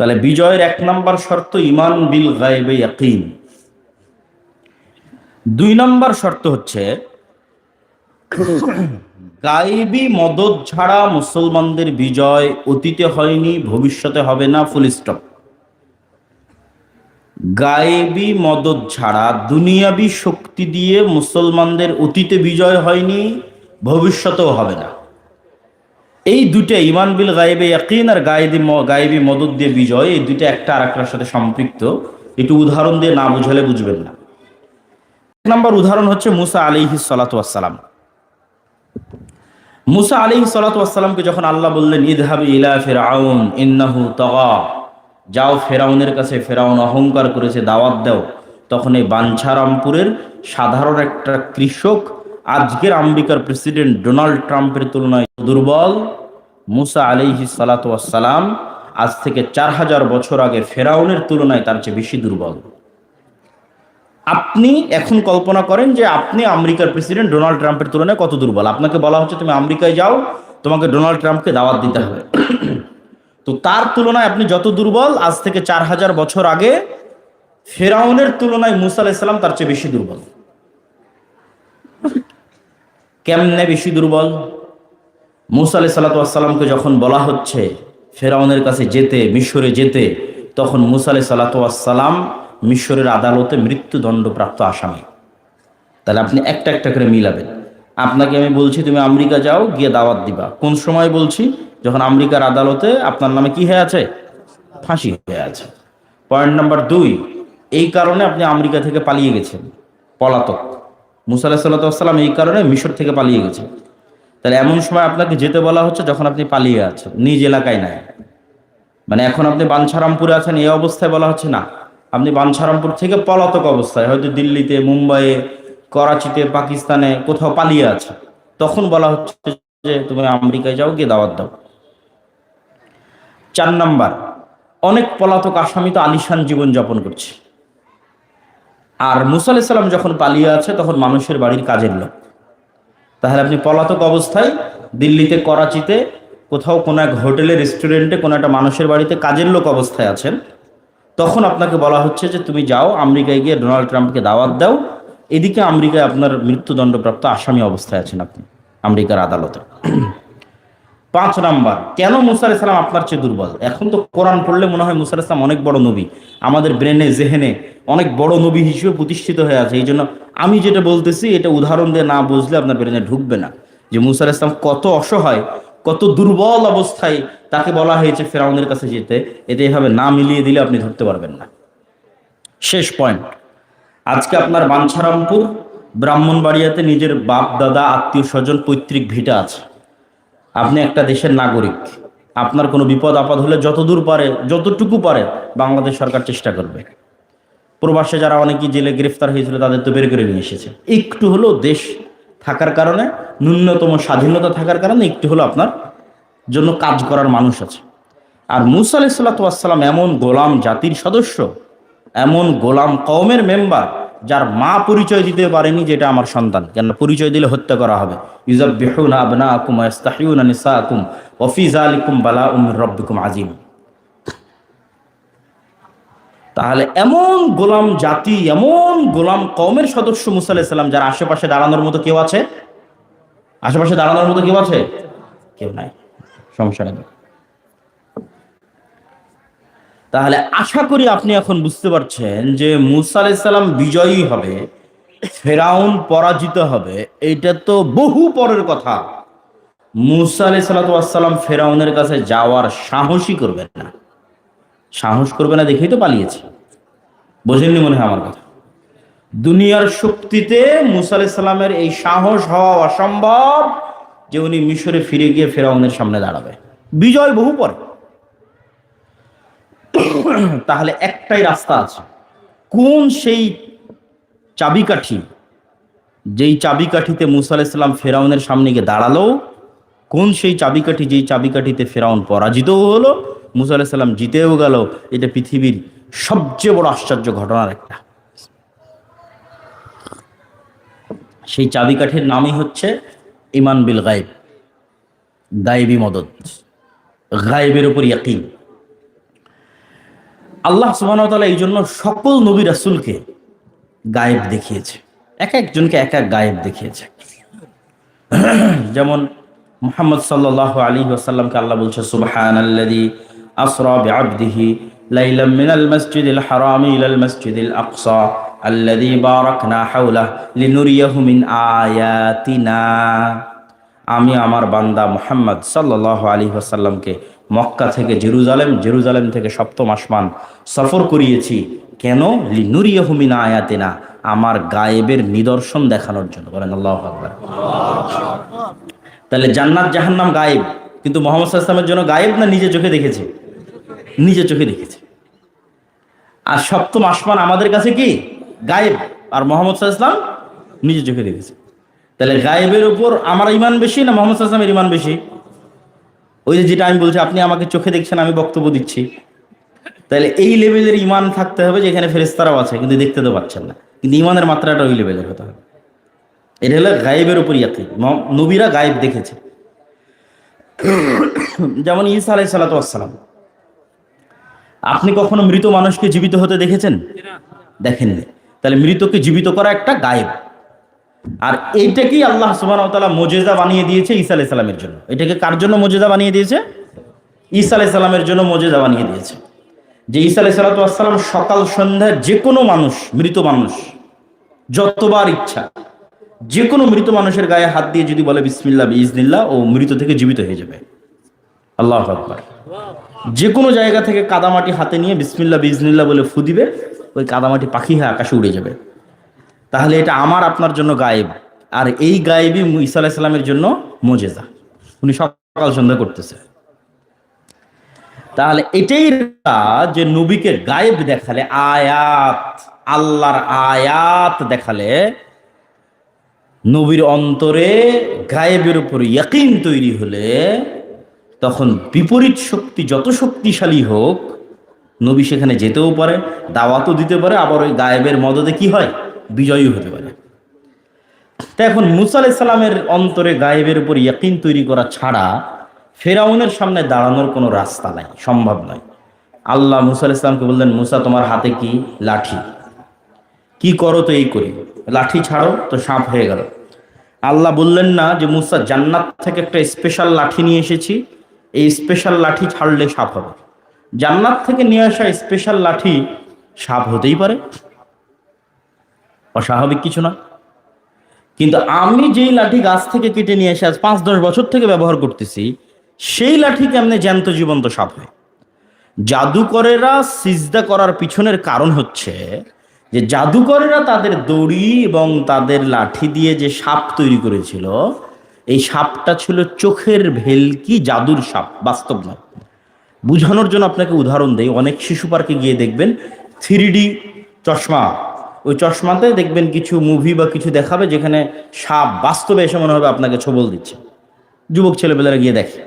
তাহলে বিজয়ের এক নম্বর শর্ত, ইমান বিল গায়েবে ইয়াকিন। দুই নম্বর শর্ত হচ্ছে, গায়েবী মদত ছাড়া মুসলমানদের বিজয় অতীতে হয়নি, ভবিষ্যতে হবে না ফুল স্টপ গায়েবী মদত ছাড়া দুনিয়াবি শক্তি দিয়ে মুসলমানদের অতীতে বিজয় হয়নি, ভবিষ্যতেও হবে না। এই দুটো ইমান বিল গায়েবে ইয়াকিন আর গায়েবী গায়েবী মদত দিয়ে বিজয়, এই দুটো একটা আর একটার সাথে সম্পৃক্ত। একটু উদাহরণ দিয়ে না বুঝালে বুঝবেন না। এক নম্বর উদাহরণ হচ্ছে মুসা আলিহি সালাতাম মুসা আলিহি সালাতামকে যখন আল্লাহ বললেন, ইদহাবি ইলা ফেরাউন ইন্নাহু তগা। যাও ফেরাউনের কাছে ফেরাউন অহংকার করেছে, দাওয়াত দাও। তখন এই বাঞ্ছারামপুরের সাধারণ একটা কৃষক আজকের আমেরিকার প্রেসিডেন্ট ডোনাল্ড ট্রাম্পের তুলনায় দুর্বল। মুসা আলিহি সালাতাম আজ থেকে চার হাজার বছর আগে ফেরাউনের তুলনায় তার চেয়ে বেশি দুর্বল। আপনি এখন কল্পনা করেন যে আপনি আমেরিকার প্রেসিডেন্ট ডোনাল্ড ট্রাম্পের তুলনায় কত দুর্বল? আপনাকে বলা হচ্ছে তুমি আমেরিকায় যাও, তোমাকে ডোনাল্ড ট্রাম্পকে দাওয়াত দিতে হবে। তো তার তুলনায় আপনি যত দুর্বল, আজ থেকে চার হাজার বছর আগে ফেরাউনের তুলনায় মুসা আলাইসাল্লাম তার চেয়ে বেশি দুর্বল। কেমনে বেশি দুর্বল? মুসা আলাই সাল্লাতামকে যখন বলা হচ্ছে ফেরাউনের কাছে যেতে, মিশরে যেতে, তখন মুসা আলাই সাল্লাতাম মিশরের আদালতে মৃত্যুদণ্ডপ্রাপ্ত আসামি। তাহলে আপনি একটা একটা করে মিলাবেন। আপনাকে আমি বলছি, তুমি আমেরিকা যাও, গিয়ে দাওয়াত দিবা। কোন সময় বলছি? যখন আমেরিকার আদালতে আপনার নামে কি হয়ে আছে? ফাঁসি হয়ে আছে। পয়েন্ট নাম্বার দুই, এই কারণে আপনি আমেরিকা থেকে পালিয়ে গেছেন, পলাতক। মুসা আলাহ সাল্লাতাম এই কারণে মিশর থেকে পালিয়ে গেছে। তাহলে এমন সময় আপনাকে যেতে বলা হচ্ছে যখন আপনি পালিয়ে আছেন, নিজ এলাকায় নাই। মানে এখন আপনি বাঞ্ছারামপুরে আছেন, এই অবস্থায় বলা হচ্ছে না। আপনি বাঞ্ছারামপুর থেকে পলাতক অবস্থায়, হয়তো দিল্লিতে, মুম্বাইয়ে, করাচিতে, পাকিস্তানে কোথাও পালিয়ে আছে তখন বলা হচ্ছে যে, তুমি আমেরিকায় যাও, গিয়ে দাওয়াত দাও। চার নাম্বার, অনেক পলাতক আসামি তো আলিশান জীবন যাপন করছে। আর মুসা আলাইসাল্লাম যখন পালিয়ে আছে, তখন মানুষের বাড়ির কাজের লোক। তাহলে আপনি পলাতক অবস্থায় দিল্লিতে, করাচিতে, কোথাও কোনো এক হোটেলে, রেস্টুরেন্টে, কোনো একটা মানুষের বাড়িতে কাজের লোক অবস্থায় আছেন, তখন আপনাকে বলা হচ্ছে যে তুমি যাও, আমেরিকায় গিয়ে ডোনাল্ড ট্রাম্পকে দাওয়াত দাও। এদিকে আমেরিকায় আপনার মৃত্যুদণ্ডপ্রাপ্ত আসামি অবস্থায় আছেন আপনি, আমেরিকার আদালতে। পাঁচ নাম্বার, কেন মুসা ইসলাম আপনার চেয়ে দুর্বল? এখন তো কোরআন পড়লে মনে হয় মুসা ইসলাম অনেক বড় নবী। আমাদের ব্রেনে, জেহেনে অনেক বড় নবী হিসেবে প্রতিষ্ঠিত হয়ে আছে। এই জন্য আমি যেটা বলতেছি, এটা উদাহরণ দিয়ে না বুঝলে আপনার ব্রেনে ঢুকবে না। যে মুসা ইসলাম কত অসহায়, কত দুর্বল অবস্থায় তাকে বলা হয়েছে ফেরাউনের কাছে যেতে। এতে এভাবে না মিলিয়ে দিলে আপনি ধরতে পারবেন না। শেষ পয়েন্ট আজকে আপনার বাঞ্ছারামপুর, ব্রাহ্মণবাড়িয়াতে নিজের বাপ, দাদা, আত্মীয়, স্বজন, পৈতৃক ভিটা আছে। আপনি একটা দেশের নাগরিক। আপনার কোনো বিপদ আপদ হলে যতদূর পারে, যতটুকু পারে বাংলাদেশ সরকার চেষ্টা করবে। প্রবাসে যারা অনেকেই জেলে গ্রেফতার হয়েছিল, তাদের তো বের করে নিয়ে এসেছে। একটু হলো দেশ থাকার কারণে, ন্যূনতম স্বাধীনতা থাকার কারণে একটু হলো আপনার জন্য কাজ করার মানুষ আছে। আর মুসা আলাইসাল্লাম এমন গোলাম জাতির সদস্য, এমন গোলাম কওমের মেম্বার, যার মা পরিচয় দিতে পারেনি যেটা আমার সন্তান। কেন পরিচয় দিলে হত্যা করা হবে। ইউজাবিহুনা আবনাআকুম ওয়া ইস্তাহিউনা নিসাআকুম, ওয়া ফি যালিকুম বালাউম মির রাব্বিকুম আযীম। তাহলে এমন গোলাম জাতি, এমন গোলাম কওমের সদস্য মুসা আলাইহিস সালাম যার আশেপাশে দাঁড়ানোর মতো কেউ আছে? আশেপাশে দাঁড়ানোর মতো কেউ আছে? কেউ নাই। সমস্যা নেই। তাহলে আশা করি আপনি এখন বুঝতে পারছেন যে মুসা আলাইসাল্লাম বিজয়ী হবে, ফেরাউন পরাজিত হবে, এইটা তো বহু পরের কথা। মুসা সাল্লাম ফেরাউনের কাছে যাওয়ার সাহসই করবেন না। সাহস করবে না দেখেই তো পালিয়েছে। বোঝেননি মনে হয় আমার কথা। দুনিয়ার শক্তিতে মুসা আলাই সাল্লামের এই সাহস হওয়া অসম্ভব যে উনি মিশরে ফিরে গিয়ে ফেরাউনের সামনে দাঁড়াবে। বিজয় বহু পরে। তাহলে একটাই রাস্তা আছে। কোন সেই চাবিকাঠি, যেই চাবিকাঠিতে মুসা আলাইসাল্লাম ফেরাউনের সামনে গিয়ে দাঁড়াল, কোন সেই চাবিকাঠি, যেই চাবিকাঠিতে ফেরাউন পরাজিতও হলো, মুসা আলাইসাল্লাম জিতেও গেল, এটা পৃথিবীর সবচেয়ে বড় আশ্চর্য ঘটনার একটা। সেই চাবিকাঠির নামই হচ্ছে ইমান বিল গায়েব, গায়েবী মদত, গায়েবের উপর ইয়াকিন। আল্লাহ সুবাহতালা এই জন্য সকল নবী রাসুলকে গায়েব দেখিয়েছে। এক একজনকে এক এক গায়েব দেখিয়েছে। যেমন মোহাম্মদ সাল্লাহ আলী ওসাল্লামকে আল্লাহ বলছে সুবহান আসরা বিআবদিহি লাইলাম মিনাল মসজিদিল হারামি ইলাল মসজিদিল আকসা আল্লাদি বারাকনা হাওলা লিনুরিয়াহু মিন আয়াতিনা আমি আমার বান্দা মোহাম্মদ সাল্লাহ আলী ওসাল্লামকে মক্কা থেকে জেরুজালেম জেরুজালেম থেকে সপ্তম আসমান সফর করিয়েছি। কেন? লিনুরিয়াহু মিন আয়াতিনা আমার গায়েবের নিদর্শন দেখানোর জন্য। বলেন আল্লাহ তাহলে জান্নাত, জাহান্নাম গায়েব। কিন্তু মোহাম্মদ ইসলামের জন্য গায়েব না নিজে চোখে দেখেছে? নিজে চোখে দেখেছে। আর সপ্তম আসমান আমাদের কাছে কি? গায়েব। আর মোহাম্মদ ইসলাম নিজে চোখে দেখেছে। তাহলে গায়েবের উপর আমার ইমান বেশি না মোহাম্মদ ইসলামের ইমান বেশি? ওই যে যেটা আমি বলছি, আপনি আমাকে চোখে দেখছেন, আমি বক্তব্য দিচ্ছি। তাহলে এই লেভেলের ইমান থাকতে হবে যেখানে ফেরেস্তারাও আছে, কিন্তু দেখতে তো পাচ্ছেন না। কিন্তু ইমানের মাত্রাটা ওই লেভেলের হতে হবে। এটা হলো গায়েবের উপর ইয়াকি নবীরা গায়েব দেখেছে। যেমন ঈসা আলাই সালাতাম আপনি কখনো মৃত মানুষকে জীবিত হতে দেখেছেন? দেখেননি। তাহলে মৃতকে জীবিত করা একটা গায়েব। আর এইটাকেই আল্লাহ সুবাহতালা মোজেজা বানিয়ে দিয়েছে ঈসা আলাই সালামের জন্য। এটাকে কার জন্য মোজেজা বানিয়ে দিয়েছে? ঈসা আলাই সালামের জন্য মোজেজা বানিয়ে দিয়েছে। যে ঈসা আলাই সালাতাম সকাল সন্ধ্যায় যে কোনো মানুষ, মৃত মানুষ, যতবার ইচ্ছা যে কোনো মৃত মানুষের গায়ে হাত দিয়ে যদি বলে বিসমিল্লা বিজনিল্লা ও মৃত থেকে জীবিত হয়ে যাবে। আল্লাহ আকবর। যে কোনো জায়গা থেকে কাদামাটি হাতে নিয়ে বিসমিল্লা বিজনিল্লা বলে ফু দিবে, ওই কাদামাটি পাখি হয়ে আকাশে উড়ে যাবে। তাহলে এটা আমার, আপনার জন্য গায়েব। আর এই গায়েবই ঈসা আলাহিসাল্লামের জন্য মজেজা। উনি সকাল সন্ধ্যা করতেছে। তাহলে এটাই যে নবীকে গায়েব দেখালে, আয়াত, আল্লাহর আয়াত দেখালে নবীর অন্তরে গায়েবের উপর ইয়াকিন তৈরি হলে তখন বিপরীত শক্তি যত শক্তিশালী হোক, নবী সেখানে যেতেও পারে, দাওয়াতও দিতে পারে, আবার ওই গায়েবের মদতে কি হয়? বিজয়ী হতে পারে। তা এখন মুসা আলাইসাল্লামের অন্তরে গায়েবের উপর ইয়াকিন তৈরি করা ছাড়া ফেরাউনের সামনে দাঁড়ানোর কোনো রাস্তা নাই, সম্ভব নয়। আল্লাহ মুসা আলাইসলামকে বললেন, মুসা, তোমার হাতে কি লাঠি? কি করো তো এই করি? লাঠি ছাড়ো, তো সাপ হয়ে গেল। আল্লাহ বললেন, না, যে মুসা জান্নাত থেকে একটা স্পেশাল লাঠি নিয়ে এসেছি এই স্পেশাল লাঠি ছাড়লে সাপ হবে। জান্নাত থেকে নিয়ে আসা স্পেশাল লাঠি সাপ হতেই পারে। অস্বাভাবিক কিছু না। কিন্তু আমি যেই লাঠি গাছ থেকে কেটে নিয়ে এসে আজ পাঁচ দশ বছর থেকে ব্যবহার করতেছি, সেই লাঠি কেমনে জ্যান্ত জীবন্ত সাপ হয়? জাদুকরেরা সিজদা করার পিছনের কারণ হচ্ছে যে জাদুকরেরা তাদের দড়ি এবং তাদের লাঠি দিয়ে যে সাপ তৈরি করেছিল এই সাপটা ছিল চোখের ভেলকি জাদুর সাপ, বাস্তব নয় বুঝানোর জন্য আপনাকে উদাহরণ দেই, অনেক শিশু পার্কে গিয়ে দেখবেন থ্রি চশমা। ওই চশমাতে দেখবেন কিছু মুভি বা কিছু দেখাবে যেখানে সাপ বাস্তবে এসে মনে হবে আপনাকে ছবল দিচ্ছে। যুবক ছেলেপেলেরা গিয়ে দেখে।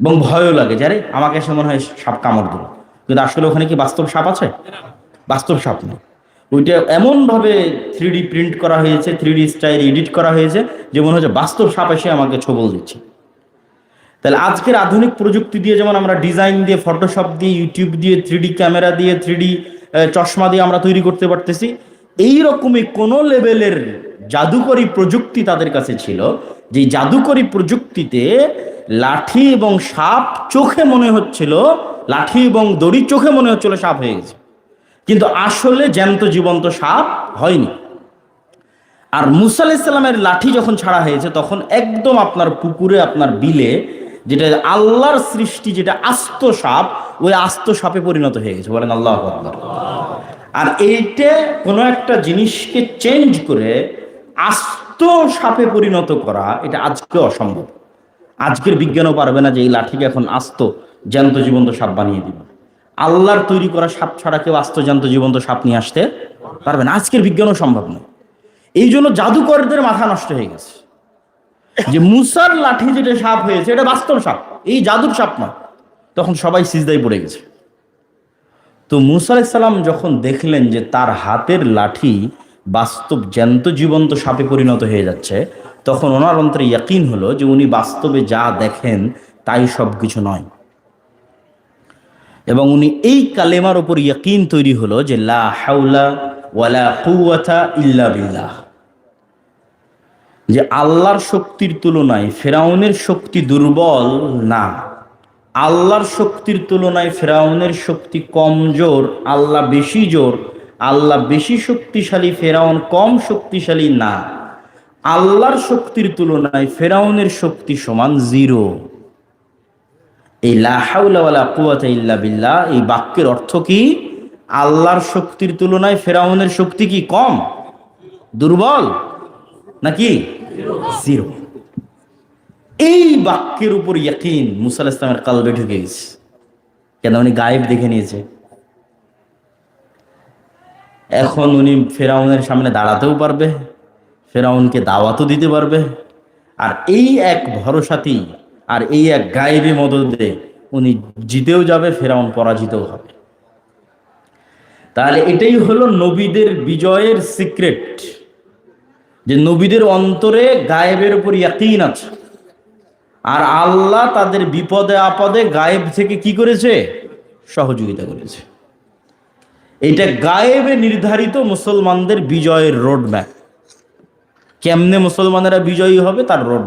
এবং ভয়ও লাগে যারে আমাকে এসে মনে হয় সাপ কামড় দিল। কিন্তু আসলে ওখানে কি বাস্তব সাপ আছে? বাস্তব সাপ নেই ওইটা এমনভাবে থ্রি প্রিন্ট করা হয়েছে থ্রি ডি স্টাইল এডিট করা হয়েছে, যে মনে হচ্ছে বাস্তব সাপ এসে আমাকে ছবল দিচ্ছে। তাহলে আজকের আধুনিক প্রযুক্তি দিয়ে যেমন আমরা ডিজাইন দিয়ে ফটোশপ দিয়ে ইউটিউব দিয়ে থ্রি ক্যামেরা দিয়ে থ্রি চশমা দিয়ে আমরা তৈরি করতে পারতেছি এই রকমই কোনো লেভেলের জাদুকরী প্রযুক্তি তাদের কাছে ছিল, যে জাদুকরী প্রযুক্তিতে লাঠি এবং সাপ চোখে মনে হচ্ছিল, লাঠি এবং দড়ি চোখে মনে হচ্ছিল সাপ হয়ে গেছে। কিন্তু আসলে জ্যান্ত জীবন্ত সাপ হয়নি। আর মুসা আলাইসাল্লামের লাঠি যখন ছাড়া হয়েছে, তখন একদম আপনার পুকুরে, আপনার বিলে, যেটা আল্লাহর সৃষ্টি, যেটা আস্ত সাপ, ওই আস্ত সাপে পরিণত হয়ে গেছে। বলেন আল্লাহ আর এইটা কোনো একটা জিনিসকে চেঞ্জ করে আস্ত সাপে পরিণত করা, এটা আজকে অসম্ভব। আজকের বিজ্ঞানও পারবে না যে এই লাঠিকে এখন আস্ত, জ্যান্ত জীবন্ত সাপ বানিয়ে দিবে। আল্লাহর তৈরি করা সাপ ছাড়া কেউ আস্ত জ্যান্ত জীবন্ত সাপ নিয়ে আসতে পারবে না। আজকের বিজ্ঞানও সম্ভব নয়। এই জন্য জাদুকরদের মাথা নষ্ট হয়ে গেছে। যে মুসার লাঠি যেটা সাপ হয়েছে, এটা বাস্তব সাপ। এই জাদুর সাপ নয়। তখন সবাই সিজদাই পড়ে গেছে। তো মুসা আলাইসাল্লাম যখন দেখলেন যে তার হাতের লাঠি বাস্তব জ্যান্ত জীবন্ত সাপে পরিণত হয়ে যাচ্ছে, তখন ওনার অন্তরে ইয়াকিন হলো যে উনি বাস্তবে যা দেখেন তাই সব কিছু নয়। এবং উনি এই কালেমার উপর ইয়াকিন তৈরি হলো যে লা ওয়ালা ইল্লা যে আল্লাহর শক্তির তুলনায় ফেরাউনের শক্তি দুর্বল না। আল্লাহর শক্তির তুলনায় ফেরাউনের শক্তি কমজোর আল্লাহ বেশি জোর, আল্লাহ বেশি শক্তিশালী, ফেরাউন কম শক্তিশালী না। আল্লাহর শক্তির তুলনায় ফেরাউনের শক্তি সমান জিরো। এই লাহাউলা বিল্লাহ, এই বাক্যের অর্থ কি? আল্লাহর শক্তির তুলনায় ফেরাউনের শক্তি কি কম? দুর্বল নাকি? জিরো। এই বাক্যের উপর ইয়াকিন মুসাল ইসলামের কালবে ঢুকে গেছে। কেন? উনি গায়েব দেখে নিয়েছে। এখন উনি ফেরাউনের সামনে দাঁড়াতেও পারবে, ফেরাউনকে দাওয়াতও দিতে পারবে। আর এই এক ভরসাতেই আর এই এক গায়েবী মদদে উনি জিতেও যাবে, ফেরাউন পরাজিতও হবে। তাহলে এটাই হলো নবীদের বিজয়ের সিক্রেট যে নবীদের অন্তরে গায়েবের উপর ইয়াকিন আছে। আর আল্লাহ তাদের বিপদে আপদে গায়েব থেকে কি করেছে? সহযোগিতা করেছে। এটা গায়েবে নির্ধারিত মুসলমানদের বিজয়ের রোড ম্যাপ কেমনে মুসলমানেরা বিজয়ী হবে তার রোড